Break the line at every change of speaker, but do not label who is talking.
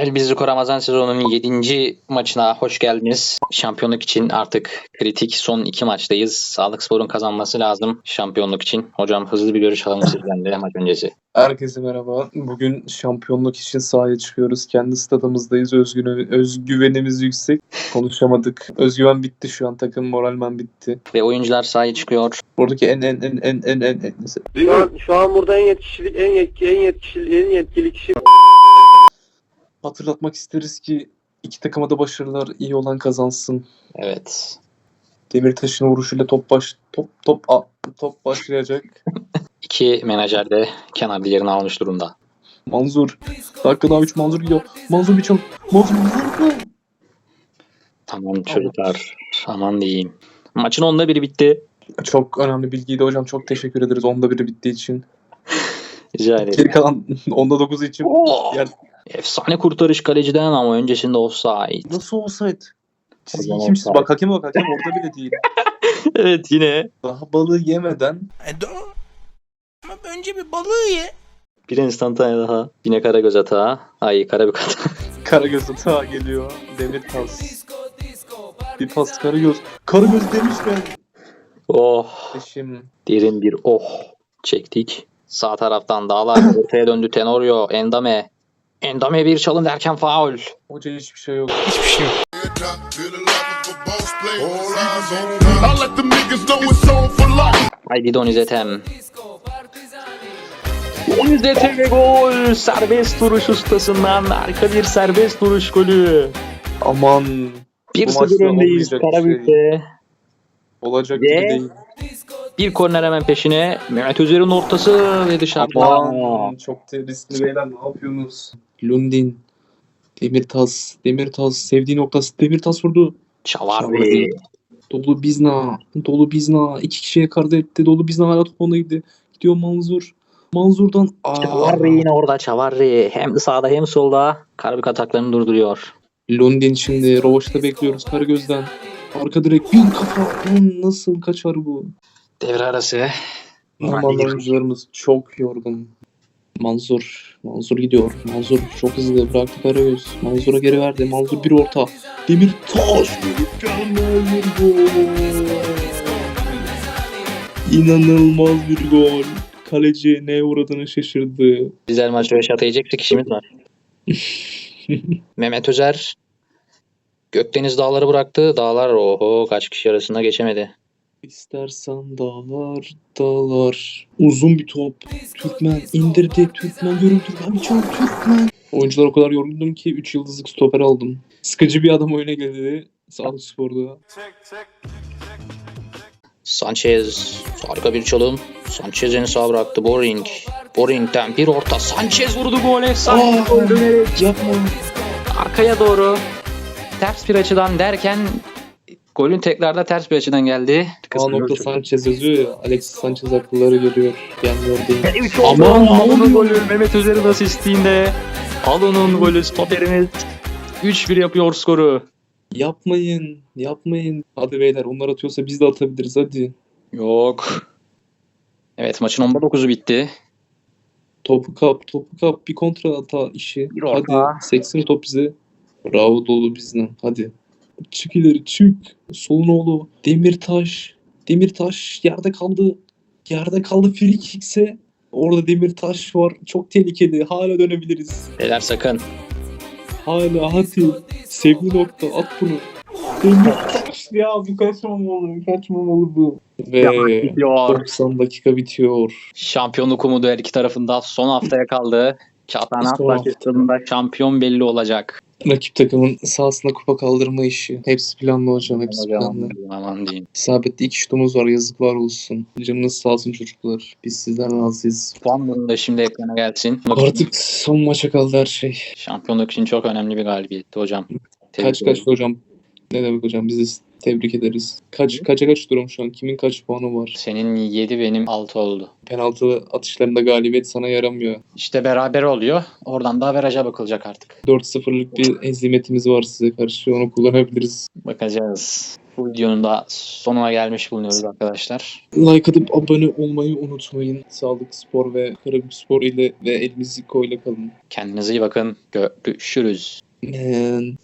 El Biziko Ramazan sezonunun 7. maçına hoş geldiniz. Şampiyonluk için artık kritik son iki maçtayız. Sağlık Spor'un kazanması lazım şampiyonluk için. Hocam hızlı bir görüş alalım sizden de maç öncesi.
Herkese merhaba. Bugün şampiyonluk için sahaya çıkıyoruz. Kendi stadımızdayız. Özgüven, özgüvenimiz yüksek. Konuşamadık. Özgüven bitti şu an. Takım moralmen bitti.
Ve oyuncular sahaya çıkıyor.
Buradaki en en en en en en, en
Şu an, şu an burada en yetkili en yetki en yetkili en yetkili kişi
hatırlatmak isteriz ki iki takıma da başarılar iyi olan kazansın.
Evet.
Demirtaş'ın vuruşuyla top baş top top a- top başlayacak.
İki menajer de kenar yerini almış durumda.
Manzur. Dakika daha 3 Manzur gidiyor. Manzur bir çok. Manzur Manzur.
Tamam çocuklar. Aman diyeyim. Maçın onda biri bitti.
Çok önemli bilgiydi hocam. Çok teşekkür ederiz. Onda biri bittiği için.
Rica ederim.
Geri kalan onda 9'u için.
Oh!
Yani
Efsane kurtarış kaleciden ama öncesinde offside.
Nasıl olsaydı? Çizgi
Hocam
kimsiz?
offside.
Bak hakem bak hakem orada bile değil.
evet yine.
Daha balığı yemeden
E, do- Ama önce bir balığı ye.
Bir instantane daha. Yine Karagöz hata. Ay Karabük hata.
Karagöz hata geliyor. Demir pas. Bir pas Karagöz. Karagöz demişken.
oh.
Eşim.
Derin bir oh çektik. Sağ taraftan dağlar ortaya döndü Tenorio. Endame. Endame bir çalım derken faul.
Hoca hiçbir şey yok.
Hiçbir şey yok.
Haydi Donizetem. Donizete ve gol. Serbest vuruş ustasından arka bir serbest vuruş golü.
Aman
1-0
maçta
öndeyiz Karabük'te.
olacak
Ve-
gibi değil.
Bir korner hemen peşine. Mehmet Özer'in ortası ve dışarıda.
Aman çok te- riskli beyler ne yapıyorsunuz? Lundin. Demirtas. Demirtas. Sevdiği noktası. Demirtas vurdu.
Çavarri.
Dolu Bizna. Dolu Bizna. iki kişiye karda etti. Dolu Bizna hala top onda gitti. Gidiyor Manzur. Manzur'dan.
Çavarri yine orada Çavarri. Hem sağda hem solda Karabük ataklarını durduruyor.
Lundin şimdi. Rovaş'ta bekliyoruz Karagöz'den. Arka direkt bir kafa. Lan nasıl kaçar bu?
Devre arası.
Aman oyuncularımız çok yorgun. Manzur. Manzur gidiyor. Manzur çok hızlı bıraktı Karagöz. Manzur'a geri verdi. Manzur bir orta. Demir taş. Mükemmel bir gol. İnanılmaz bir gol. Kaleci neye uğradığını şaşırdı.
Güzel maç yiyecek bir kişimiz var. Mehmet Özer Gökdeniz dağları bıraktı. Dağlar oho kaç kişi arasında geçemedi.
İstersen dağlar dağlar. Uzun bir top. Türkmen indirdi. Türkmen görüntü. Ben çok Türkmen. Oyuncular o kadar yorgundum ki 3 yıldızlık stoper aldım. Sıkıcı bir adam oyuna geldi. Sağlık Spor'da.
Sanchez harika bir çalım. Sanchez'in sağ bıraktı Boring. Boring'den bir orta. Sanchez vurdu gol. Efsane
Aa!
gol dönerek
Yapma.
arkaya doğru. Ters bir açıdan derken golün tekrarda ters bir açıdan geldi.
A nokta Sanchez yazıyor ya. Alexis Sanchez akılları geliyor. Gelmiyor değil. Aman,
Aman
ne
Alon'un
oluyor?
golü Mehmet Özer'in asistliğinde. Alon'un golü stoperimiz 3-1 yapıyor skoru.
Yapmayın. Yapmayın. Hadi beyler onlar atıyorsa biz de atabiliriz hadi.
Yok. Evet maçın 10'da 9'u bitti.
Topu kap, topu kap. Bir kontra hata işi.
Bir orta.
Hadi. Seksin top bize. Bravo dolu bizden. Hadi. Çık ileri çık. Solunoğlu. Demirtaş. Demirtaş yerde kaldı. Yerde kaldı. Free kickse orada Demirtaş var. Çok tehlikeli. Hala dönebiliriz.
Beyler sakın.
Hala hadi. Sevgi nokta. At bunu. Demirtaş ya bu kaçmamalı. Kaçmamalı bu. Ve
Bitiyor.
90 dakika bitiyor.
Şampiyonluk umudu her iki tarafında son haftaya kaldı. Çağatay Akbaş şampiyon belli olacak.
Rakip takımın sahasına kupa kaldırma işi. Hepsi planlı hocam. Hepsi planlı.
Aman diyeyim.
İsabetli iki şutumuz var. Yazıklar olsun. Canınız sağ olsun çocuklar. Biz sizden razıyız.
Puan durumunda şimdi ekrana gelsin.
Artık son maça kaldı her şey.
Şampiyonluk için çok önemli bir galibiyetti hocam. Tebrik
Kaç kaç hocam? Ne demek hocam? Biz de tebrik ederiz. Kaç kaça kaç durum şu an? Kimin kaç puanı var?
Senin 7 benim 6 oldu.
Penaltı atışlarında galibiyet sana yaramıyor.
İşte beraber oluyor. Oradan da averaja bakılacak artık.
4-0'lık bir ezimetimiz var size karşı. Onu kullanabiliriz.
Bakacağız. Bu videonun da sonuna gelmiş bulunuyoruz arkadaşlar.
Like atıp abone olmayı unutmayın. Sağlık Spor ve Karabük Spor ile ve Elmiziko ile kalın.
Kendinize iyi bakın. Görüşürüz.
Man.